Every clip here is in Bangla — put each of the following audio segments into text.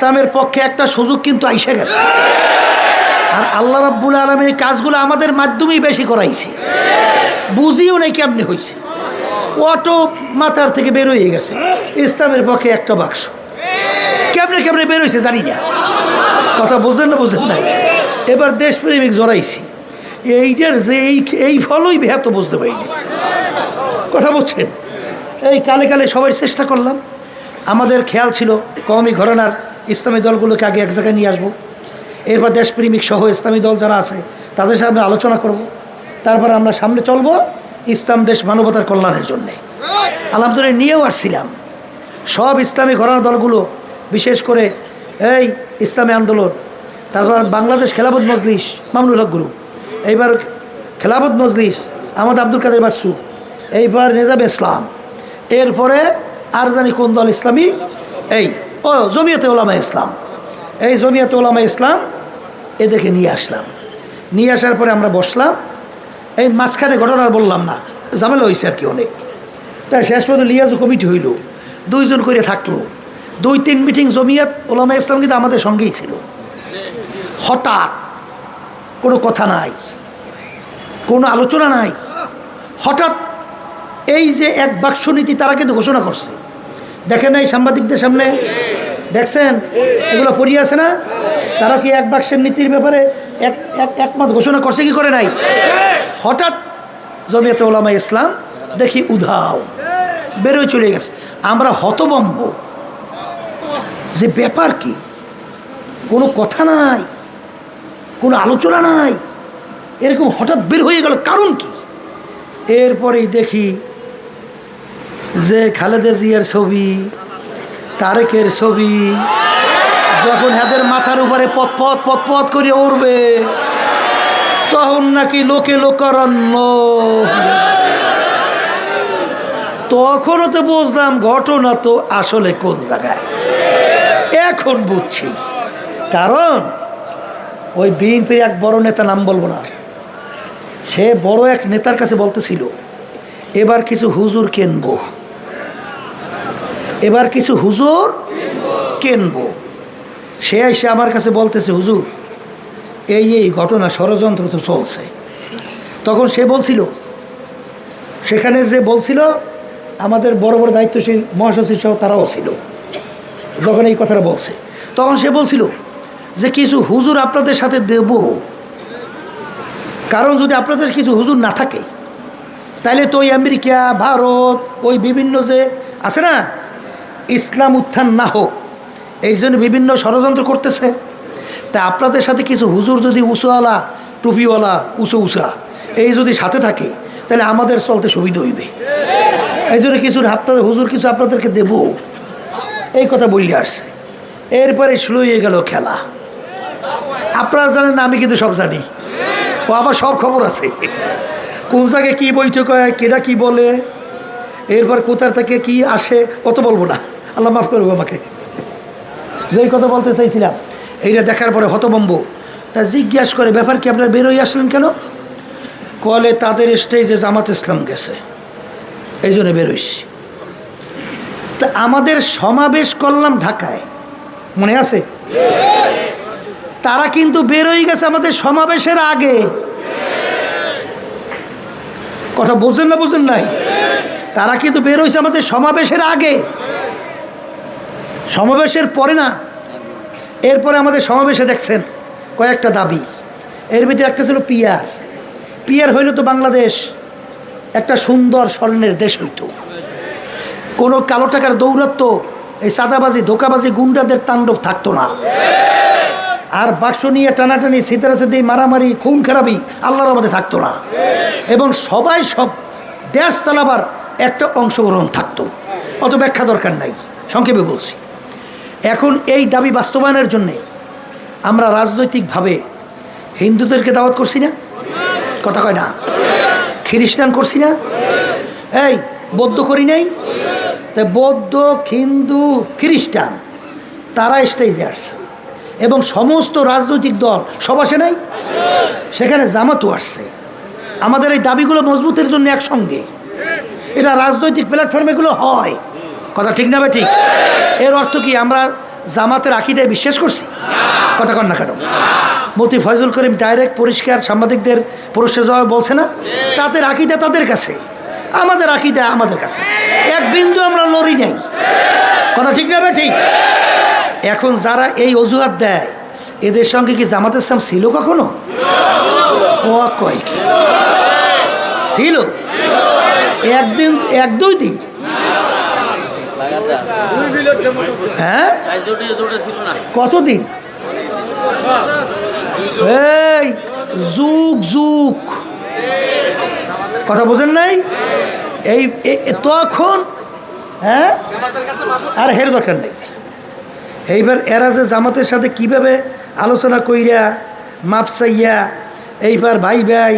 ইসলামের পক্ষে একটা সুযোগ কিন্তু আইসে গেছে। আর আল্লাহ রাব্বুল আলমীর কাজগুলো আমাদের মাধ্যমেই বেশি করাইছে। বুঝিও নাই কেমনি হয়েছে অটো মাথার থেকে বের হয়ে গেছে। ইসলামের পক্ষে একটা বাক্স। কেমনে কেমনে বের হয়েছে জানি না। কথা বোঝেন না বোঝেন নাই। এবার দেশপ্রেমিক জড়াইছি। এইটার যে এই এই ফলই বেহাত বুঝতে পারিনি। কথা বলছেন? এই কালে কালে সবাই চেষ্টা করলাম। আমাদের খেয়াল ছিল কমই ঘরানার ইসলামী দলগুলোকে আগে এক জায়গায় নিয়ে আসব। এরপর দেশপ্রেমিক সহ ইসলামী দল যারা আছে, তাদের সাথে আমরা আলোচনা করব। তারপর আমরা সামনে চলব ইসলাম দেশ মানবতার কল্যাণের জন্যে। আলহামদুলিল্লাহ নিয়েও আসছিলাম। সব ইসলামী ঘরানা দলগুলো, বিশেষ করে এই ইসলামী আন্দোলন, তারপর বাংলাদেশ খেলাফত মজলিস, মামুনুল হক গুরু এইবার খেলাফত মজলিস আমাদ আব্দুল কাদের বাসু এইবার নিজাম ইসলাম। এরপরে আর জানি কোন দল ইসলামী? এই ও, জমিয়তে ওলামা ইসলাম। এই জমিয়তে ওলামা ইসলাম এদেরকে নিয়ে আসলাম। নিয়ে আসার পরে আমরা বসলাম। এই মাঝখানে ঘটনা বললাম না, ঝামেলা হয়েছে আর কি অনেক। তাই শেষ পর্যন্ত লিয়াজু কমিটি হইল, দুইজন করে থাকল। দুই তিন মিটিং জমিয়াত ওলামা ইসলাম কিন্তু আমাদের সঙ্গেই ছিল। হঠাৎ কোনো কথা নাই, কোনো আলোচনা নাই। হঠাৎ এই যে এক বাক্স নীতি তারা কিন্তু ঘোষণা করছে। দেখেন নাই সাংবাদিকদের সামনে? দেখছেন? এগুলো পড়িয়ে আছে না? তারা কি এক বাক্সের নীতির ব্যাপারে এক এক একমত ঘোষণা করছে কি করে নাই? হঠাৎ জমিয়তে ওলামা ইসলাম দেখি উধাও, বেরোয় চলে গেছে। আমরা হতবম্ব। যে ব্যাপার কি? কোনো কথা নাই, কোনো আলোচনা নাই। এরকম হঠাৎ বের হয়ে গেল কারণ কি? এরপরেই দেখি যে খালেদা জিয়ার ছবি তারেকের ছবি। যখন হাতের মাথার উপরে পথপথ পথপথ করে উড়বে, তখন নাকি লোকে লোকারণ্য। তখনও তো বুঝলাম ঘটনা তো আসলে কোন জায়গায়। এখন বুঝছি। কারণ ওই বিএনপির এক বড় নেতা নাম বলব না। সে বড় এক নেতার কাছে বলতেছিল, এবার কিছু হুজুর কেনবো এবার কিছু হুজুর কেনবো? সে এসে আমার কাছে বলতেছে, হুজুর, এই এই ঘটনা ষড়যন্ত্র তো চলছে। তখন সে বলছিল, সেখানে যে বলছিল, আমাদের বড় বড় দায়িত্বশীল মহাসচিব সহ তারাও ছিল, যখন এই কথাটা বলছে। তখন সে বলছিল যে, কিছু হুজুর আপনাদের সাথে দেব। কারণ যদি আপনাদের কিছু হুজুর না থাকে তাহলে তো ওই আমেরিকা, ভারত, ওই বিভিন্ন যে আছে না ইসলাম উত্থান না হোক, এই জন্য বিভিন্ন ষড়যন্ত্র করতেছে। তা আপনাদের সাথে কিছু হুজুর যদি উঁচুওয়ালা, টুপিওয়ালা, উঁচু উঁচা, এই যদি সাথে থাকে, তাহলে আমাদের চলতে সুবিধা হইবে। এই জন্য কিছু আপনাদের, হুজুর কিছু আপনাদেরকে দেব। এই কথা বললে আসছে। এরপরে শুরু হয়ে গেল খেলা। আপনারা জানেন না, আমি কিন্তু সব জানি। ও আমার সব খবর আছে। কোন জায়গায় কী বৈঠক হয় কেটা কী বলে, এরপর কোথার থেকে কি আসে কত বলব না। আল্লাহ মাফ করব আমাকে। যেই কথা বলতে চাইছিলাম, এইটা দেখার পরে হতবম্ব তা জিজ্ঞাসা করে, ব্যাপার কি, আপনারা বেরোই আসলেন কেন? কলে, তাদের স্টেজে জামাত ইসলাম গেছে। এই জন্য বেরোইছি তা আমাদের সমাবেশ করলাম ঢাকায়। মনে আছে? তারা কিন্তু বেরোই গেছে আমাদের সমাবেশের আগে। কথা বুঝেন না বুঝেন নাই? তারা কিন্তু বেরোইছে আমাদের সমাবেশের আগে। সমাবেশের পরে না, এরপরে আমাদের সমাবেশে দেখছেন কয়েকটা দাবি। এর ভিতরে একটা ছিল পিয়ার পিয়ার হইলে তো বাংলাদেশ একটা সুন্দর স্বর্ণের দেশ হইতো। কোনো কালো টাকার দৌরত্ব এই সাদাবাজি ধোকাবাজি, গুন্ডাদের তাণ্ডব থাকতো না। আর বাক্স নিয়ে টানাটানি সিতারা দিয়ে মারামারি, খুন খারাপি আল্লাহর মধ্যে থাকতো না। এবং সবাই সব দেশ চালাবার একটা অংশগ্রহণ থাকতো। অত ব্যাখ্যা দরকার নাই। সংক্ষেপে বলছি। এখন এই দাবি বাস্তবায়নের জন্যে আমরা রাজনৈতিকভাবে হিন্দুদেরকে দাওয়াত করছি না? কথা কয় না। খ্রিস্টান করছি না? এই, বৌদ্ধ করি নাই? তাই বৌদ্ধ, হিন্দু, খ্রিস্টান, তারা স্টেজে আসছে। এবং সমস্ত রাজনৈতিক দল, সব আসে নাই? সেখানে জামাতও আসছে। আমাদের এই দাবিগুলো মজবুতের জন্য একসঙ্গে। এটা রাজনৈতিক প্ল্যাটফর্মেগুলো হয়। কথা ঠিক না ঠিক। এর অর্থ কি? আমরা জামাতের আকিদায় বিশ্বাস করছি। কথা কন না কেন? মতি ফয়জুল করিম ডাইরেক্ট পরিষ্কার সাংবাদিকদের পুরস্কার জবাব বলছে না? তাদের আকিদা তাদের কাছে। আমাদের আকিদা আমাদের কাছে। এক বিন্দু আমরা লড়ি নাই। কথা ঠিক না ঠিক? এখন যারা এই অজুহাত দেয়, এদের সঙ্গে কি জামাত ইসলাম ছিল কখনো? ও কয় কি? ছিল। একদিন এক দুই দিন। হ্যাঁ? কতদিন? এই, যুগ যুগ। কথা বোঝেন নাই? এই তখন হ্যাঁ? আর হের দরকার নেই। এইবার এরা যে জামাতের সাথে কীভাবে আলোচনা কইরা, মাপ চাইয়া, এইবার ভাই ভাই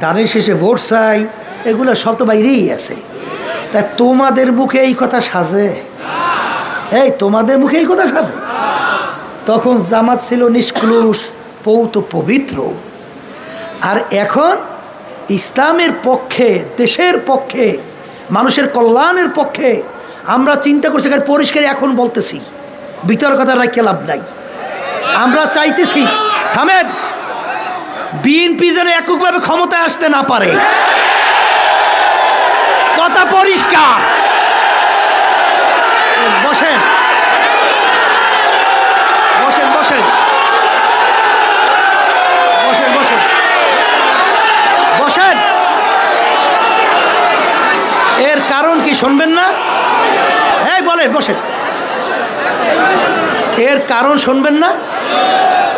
দানের শেষে ভোট চাই, এগুলো সব তো বাইরেই আছে। তোমাদের মুখে এই কথা সাজে? এই, তোমাদের মুখে এই কথা সাজে? তখন জামাত ছিল নিষ্কুলুষ, পৌত পবিত্র। আর এখন ইসলামের পক্ষে, দেশের পক্ষে, মানুষের কল্যাণের পক্ষে আমরা চিন্তা করছি কারণ পরিষ্কার এখন বলতেছি বিতর্কতা রাখতে লাভ নাই। আমরা চাইতেছি, থামেন, বিএনপি যেন এককভাবে ক্ষমতায় আসতে না পারে। কথা পরিষ্কার। বসেন। বসেন বসেন। বসেন বসেন। বসেন। এর কারণ কি শুনবেন না? হ্যাঁ বলেন, বসেন। এর কারণ শুনবেন না?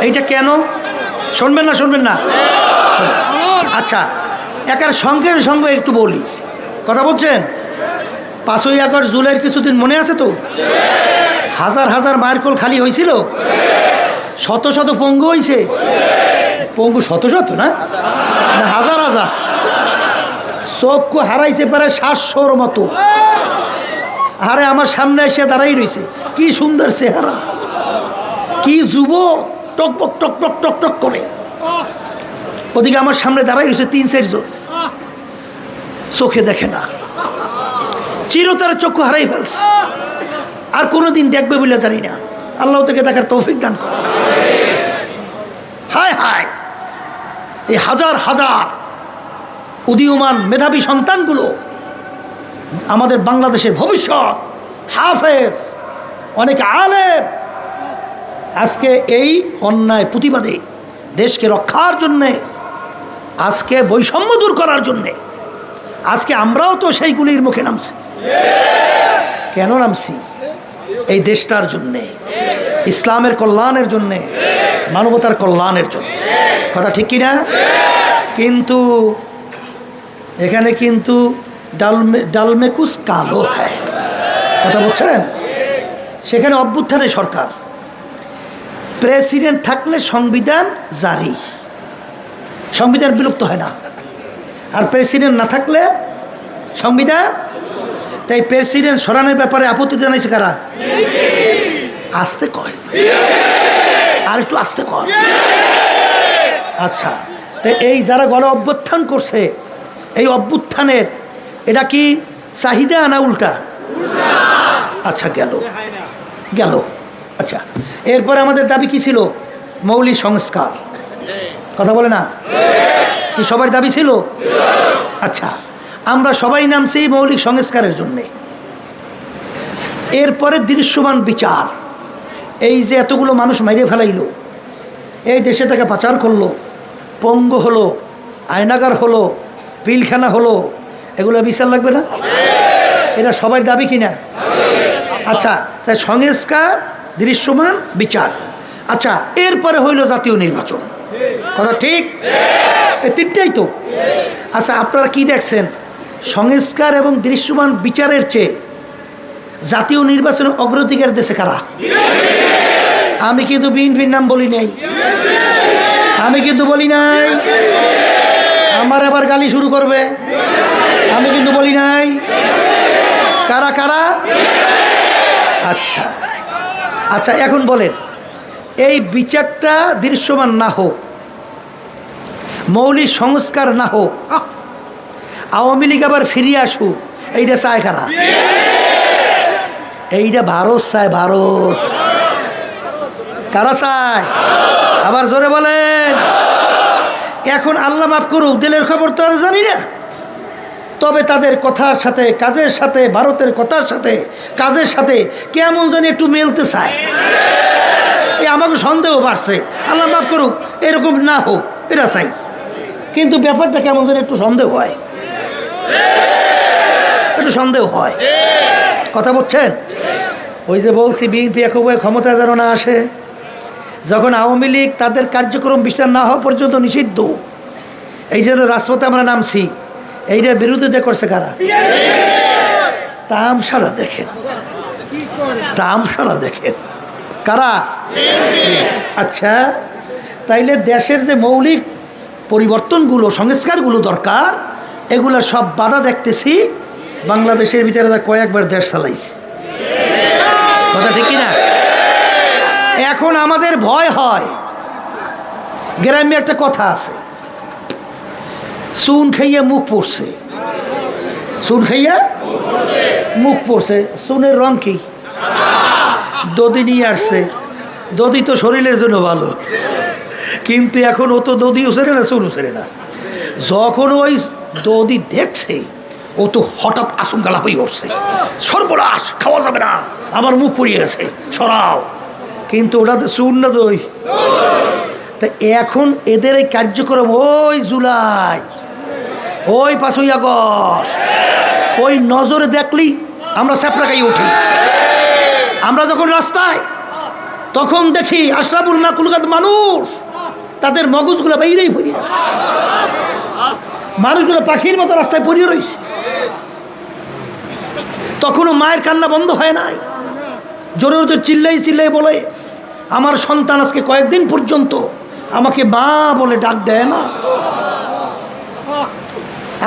এইটা কেন? শুনবেন না শুনবেন না? আচ্ছা একার সঙ্গে সঙ্গে একটু বলি। কথা বলছেন? পাঁচই আগস্ট জুলাইয়ের কিছুদিন মনে আছে তো? হাজার হাজার মায়ের খালি হয়েছিল? শত শত পঙ্গু হয়েছে পঙ্গু শত শত না? হাজার হাজার। চক্ষু হারাইছে প্রায় সাতশোর মতো। আরে, আমার সামনে এসে দাঁড়াই রয়েছে কি সুন্দর চেহারা। কি যুব টক টক টক করে। ওদিকে আমার সামনে দাঁড়াই রয়েছে তিন চারজন। চোখে দেখে না। চিরতার চক্ষু হারাই ফেলছে। আর কোনোদিন দেখবে বলে জানি না। আল্লাহ থেকে দেখার তৌফিক দান করে। হায় হায়। এই হাজার হাজার উদীয়মান মেধাবী সন্তানগুলো আমাদের বাংলাদেশের ভবিষ্যৎ, হাফেজ, অনেক আলেম, আজকে এই অন্যায় প্রতিবাদে দেশকে রক্ষার জন্যে, আজকে বৈষম্য দূর করার জন্যে আজকে আমরাও তো সেইগুলির মুখে নামছি। কেন নামছি? এই দেশটার জন্যে, ইসলামের কল্যাণের জন্যে, মানবতার কল্যাণের জন্য। কথা ঠিক কিনা? কিন্তু এখানে কিন্তু ডালমে ডালমেকুস কালো হয়। কথা বলছেন? সেখানে অভ্যুত্থানের সরকার। প্রেসিডেন্ট থাকলে সংবিধান জারি। সংবিধান বিলুপ্ত হয় না। আর প্রেসিডেন্ট না থাকলে সংবিধান? তাই প্রেসিডেন্ট সরানোর ব্যাপারে আপত্তি জানাইছে কারা? আসতে কয়। আর একটু আসতে কয় আচ্ছা তাই এই যারা গণ অভ্যুত্থান করছে, এই অভ্যুত্থানের, এটা কি চাহিদা না উল্টা? আচ্ছা গেল। গেল। আচ্ছা এরপরে আমাদের দাবি কি ছিল? মৌলিক সংস্কার। কথা বলে না? কি সবার দাবি ছিল? আচ্ছা আমরা সবাই নামছি মৌলিক সংস্কারের জন্যে। এরপরে দৃশ্যমান বিচার, এই যে এতগুলো মানুষ মাইরে ফেলাইলো, এই দেশেটাকে পাচার করল, পঙ্গ হলো, আয়নাগার হলো, পিলখানা হলো, এগুলো বিচার লাগবে না? এটা সবাই দাবি কিনা? আচ্ছা তাই সংস্কার, দৃশ্যমান, বিচার। আচ্ছা এরপরে হইল জাতীয় নির্বাচন। কথা ঠিক? এই তিনটাই তো। আচ্ছা আপনারা কি দেখছেন? সংস্কার এবং দৃশ্যমান বিচারের চেয়ে জাতীয় নির্বাচনের অগ্রাধিকার দেশে কারা? আমি কিন্তু বিএনপির নাম বলি নাই। আমি কিন্তু বলি নাই, আমার আবার গালি শুরু করবে। আমি কিন্তু বলি নাই। কারা কারা? আচ্ছা। আচ্ছা এখন বলেন। এই বিচারটা দৃশ্যমান না হোক, মৌলিক সংস্কার না হোক আওয়ামী লীগ আবার ফিরিয়ে আসুক, এইটা চায় কারা? এইটা ভারত চায়, ভারত। কারা চায়? আবার জোরে বলেন। এখন আল্লাহ মাফ করুক, দিলের খবর তো আর জানি না। তবে তাদের কথার সাথে, কাজের সাথে, ভারতের কথার সাথে, কাজের সাথে কেমন যেন একটু মেলতে চায়? এ আমাকে সন্দেহ বাড়ছে। আল্লাহ মাফ করুক, এরকম না হোক এটা চাই। কিন্তু ব্যাপারটা কেমন যেন একটু সন্দেহ হয়। একটু সন্দেহ হয়। কথা বলছেন? ওই যে বলছি, বিএনপি একবারে ক্ষমতা যেন না আসে। যখন আওয়ামী লীগ তাদের কার্যক্রম বিচার না হওয়া পর্যন্ত নিষিদ্ধ। এই জন্য রাজপথে আমরা নামছি। এইটার বিরোধিতা করছে কারা? তামসারা দেখেন। তামসারা দেখেন। কারা? আচ্ছা তাইলে দেশের যে মৌলিক পরিবর্তনগুলো, সংস্কারগুলো দরকার, এগুলো সব বাধা দেখতেছি, বাংলাদেশের ভিতরে কয়েকবার দেশ চালাইছে। কথা ঠিক না এখন আমাদের ভয় হয়। গ্রামে একটা কথা আছে চুন খাইয়া মুখ পড়ছে। চুন খাইয়া মুখ পড়ছে। চুনের রং কি? দদি নিয়ে আসছে। দদি তো শরীরের জন্য ভালো। কিন্তু এখন ও তো দদি উসেরে না, চুন উসেরে না। যখন ওই দদি দেখছে, ও তো হঠাৎ আশঙ্কালা হয়ে উঠছে। সর্বনাশ, খাওয়া যাবে না। আমার মুখ পড়িয়ে গেছে। সরাও। কিন্তু ওটা তো চুন না দই। তা এখন এদের এই কার্যক্রম ওই জুলাই। ওই পাঁচই আগস্ট। ওই নজরে দেখলি আমরা স্যাপড়াকাই উঠি। আমরা যখন রাস্তায়, তখন দেখি আশরাফুল মাকুলগাত মানুষ, তাদের মগজগুলো বাইরেই ফুরিয়ে আছে। মানুষগুলো পাখির মতো রাস্তায় পড়িয়ে রয়েছে। তখনও মায়ের কান্না বন্ধ হয় নাই। জোরে জোরে চিল্লাই চিল্লাই বলে, আমার সন্তান আজকে কয়েকদিন পর্যন্ত আমাকে মা বলে ডাক দেয় না।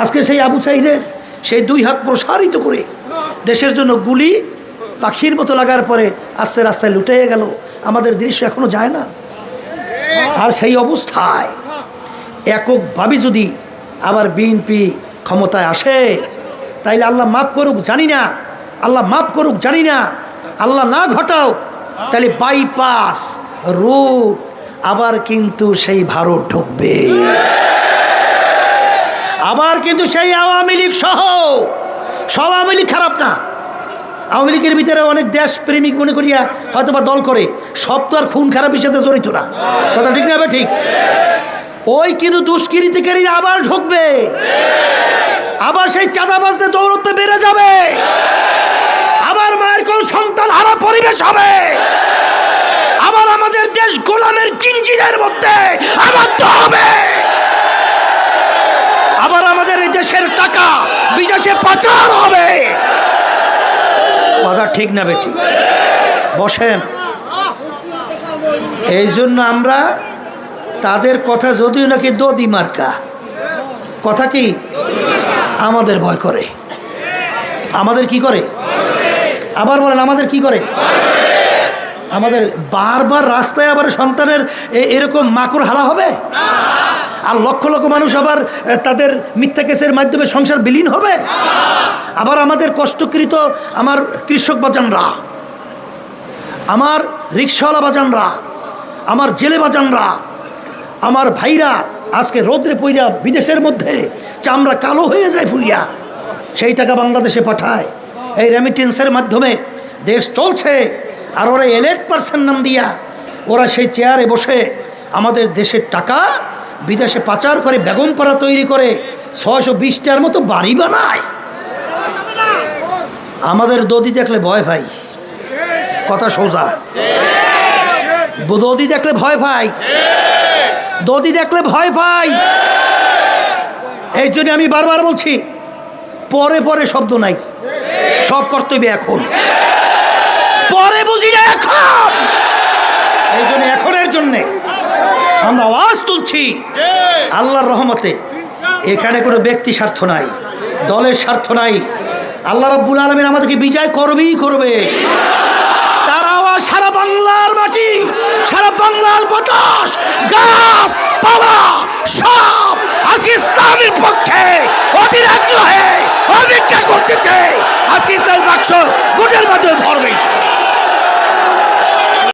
আজকে সেই আবু সাইদের সেই দুই হাত প্রসারিত করে দেশের জন্য গুলি পাখির মতো লাগার পরে আস্তে রাস্তায় লুটে গেল। আমাদের দৃশ্য এখনও যায় না। আর সেই অবস্থায় এককভাবে যদি আবার বিএনপি ক্ষমতায় আসে, তাইলে আল্লাহ মাফ করুক, জানি না। আল্লাহ মাফ করুক, জানি না। আল্লাহ না ঘটাও তাহলে বাইপাস রোড আবার কিন্তু সেই ভারত ঢুকবে। আবার কিন্তু সেই আওয়ামী লীগ সহ সব আওয়ামী লীগ খারাপ না। আওয়ামী লীগের ভিতরে অনেক দেশ প্রেমিক মনে করিয়া হয়তো বা দল করে, সব তো আর খুন খারাপের সাথে জড়িত না। কথা ঠিক না ঠিক। ওই কিন্তু দুষ্কৃতিকারী আবার ঢুকবে। আবার সেই চাঁদা চাঁদাবাজদের দৌড়তে বেড়ে যাবে। আবার মায়ের কোন সন্তান হারা পরিবেশ হবে। আবার আমাদের দেশ গোলামের চিনচিনের মধ্যে আবার তো এই দেশের টাকা, বিদেশে পাচার হবে। কথা ঠিক না বেটি। বসেন। এই জন্য আমরা তাদের কথা যদিও নাকি দদি মার্কা। কথা কি? আমাদের ভয় করে। আমাদের কি করে? আবার বলেন, আমাদের কি করে? আমাদের বারবার রাস্তায় আবার সন্তানের এরকম মাকড় হালা হবে? আর লক্ষ লক্ষ মানুষ আবার তাদের মিথ্যা কেসের মাধ্যমে সংসার বিলীন হবে? আবার আমাদের কষ্টকৃত আমার কৃষক বাজানরা, আমার রিক্সাওয়ালা বাজানরা, আমার জেলে বাজানরা, আমার ভাইরা আজকে রোদ্রে পইরা বিদেশের মধ্যে চামড়া কালো হয়ে যায় পুইয়া সেই টাকা বাংলাদেশে পাঠায়। এই রেমিটেন্সের মাধ্যমে দেশ চলছে। আর ওরা এলেট পার্সেন নাম দিয়া, ওরা সেই চেয়ারে বসে আমাদের দেশের টাকা বিদেশে পাচার করে, বেগম বেগমপাড়া তৈরি করে, ছয়শো বিশটার মতো বাড়ি বানায়। আমাদের দদি দেখলে ভয় ভাই কথা সোজা। দদি দেখলে ভয় ভাই দদি দেখলে ভয় ভাই এই জন্য আমি বারবার বলছি, পরে পরে শব্দ নাই। সব কর্তব্য এখন। পরে বুঝি না এখন। এই জন্য এখনের জন্যে আমরা আওয়াজ তুলছি। আল্লাহর রহমতে এখানে কোনো ব্যক্তি স্বার্থ নাই, দলের স্বার্থ নাই। আল্লাহ রব্বুল আলমিন আমাদেরকে বিজয় করবেই করবে। তার আওয়াজ সারা বাংলার মাটি, সারা বাংলার বাতাস, গাছ, পালা, সব আজকে ইসলামের পক্ষে অধীর আগ্রহে অপেক্ষা করতেছে। আজকে ইসলামের বাক্স ভোটের মাধ্যমে ভরবে।